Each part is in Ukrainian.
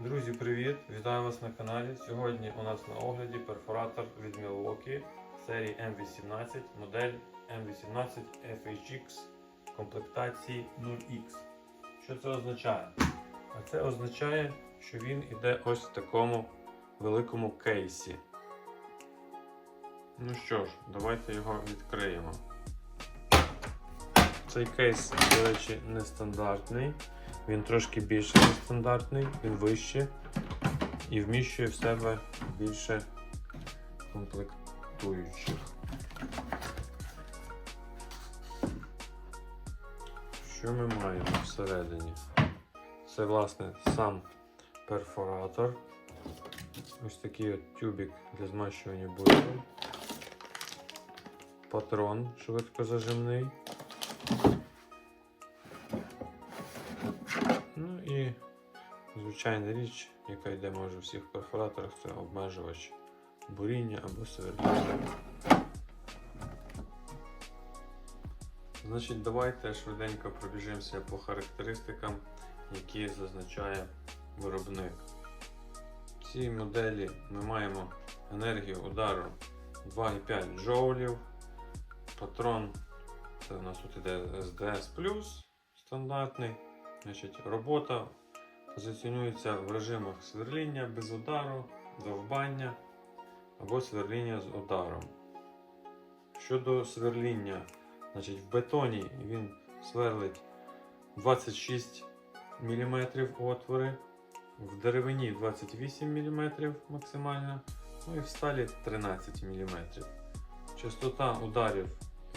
Друзі, привіт! Вітаю вас на каналі. Сьогодні у нас на огляді перфоратор від Milwaukee серії M18, модель M18 FHX комплектації 0X. Що це означає? А це означає, що він іде ось в такому великому кейсі. Ну що ж, давайте його відкриємо. Цей кейс, до речі, нестандартний. Він трошки більше нестандартний, він вище і вміщує в себе більше комплектуючих. Що ми маємо всередині? Це, власне, сам перфоратор. Ось такий от тюбик для змащування бурком. Патрон швидкозажимний. Ну і звичайна річ, яка йде може у всіх перфораторах, це обмежувач буріння або сверління. Значить, давайте швиденько пробіжимося по характеристикам, які зазначає виробник. В цій моделі ми маємо енергію удару 2,5 джоулів. Патрон, це у нас тут іде SDS стандартний. Значить, робота позиціонується в режимах сверління без удару, довбання або сверління з ударом. Щодо сверління, значить, в бетоні він сверлить 26 мм отвори, в деревині 28 мм максимально, ну і в сталі 13 мм. Частота ударів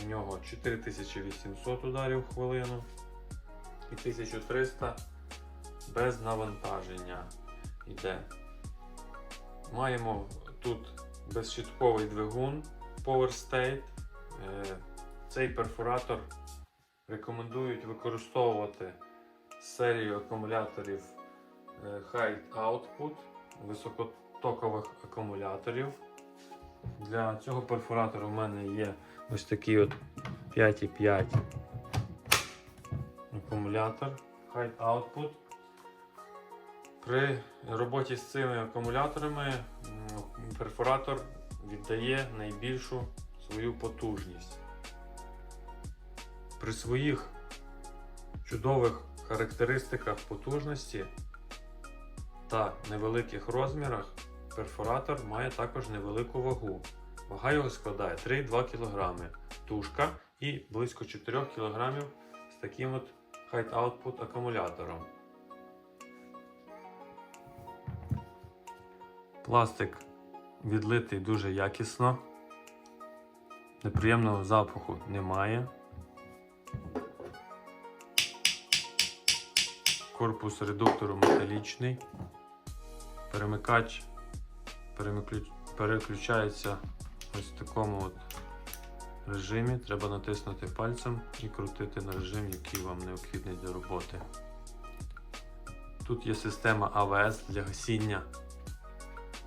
у нього 4800 ударів в хвилину і 1300 без навантаження йде. Маємо тут безщитковий двигун Power State. Е, Цей перфоратор рекомендують використовувати серію акумуляторів е, High Output високотокових акумуляторів. Для цього перфоратора в мене є ось такий от 5,5 акумулятор High Output. При роботі з цими акумуляторами перфоратор віддає найбільшу свою потужність. При своїх чудових характеристиках потужності та невеликих розмірах перфоратор має також невелику вагу. Вага його складає 3,2 кг. Тушка і близько 4 кг з таким от High Output акумулятором. Пластик відлитий дуже якісно. Неприємного запаху немає. Корпус редуктору металічний. Перемикач переключається ось в такому от режимі. Треба натиснути пальцем і крутити на режим, який вам необхідний для роботи. Тут є система АВС для гасіння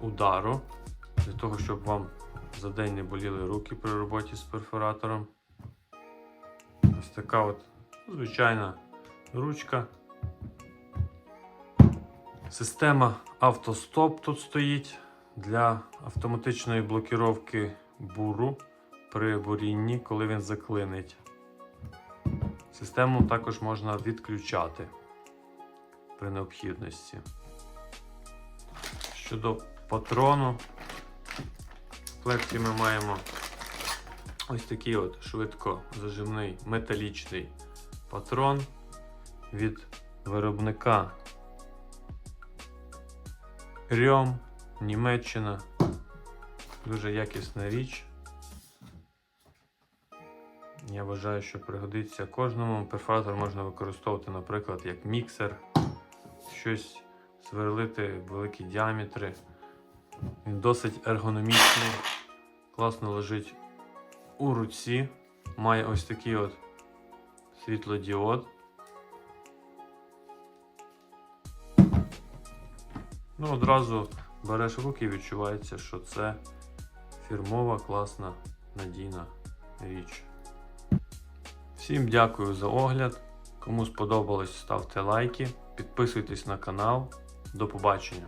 удару, для того, щоб вам за день не боліли руки при роботі з перфоратором. Ось така от звичайна ручка. Система автостоп тут стоїть для автоматичної блокіровки буру при бурінні, коли він заклинить. Систему також можна відключати при необхідності. Щодо патрону, в комплекті ми маємо ось такий от швидко зажимний металічний патрон від виробника Рьом, Німеччина. Дуже якісна річ. Я вважаю, що пригодиться кожному. Перфоратор можна використовувати, наприклад, як міксер, щось сверлити великі діаметри. Він досить ергономічний, класно лежить у руці. Має ось такий от світлодіод. Ну, одразу береш руки і відчувається, що це фірмова, класна, надійна річ. Всім дякую за огляд. Кому сподобалось, ставте лайки, підписуйтесь на канал. До побачення!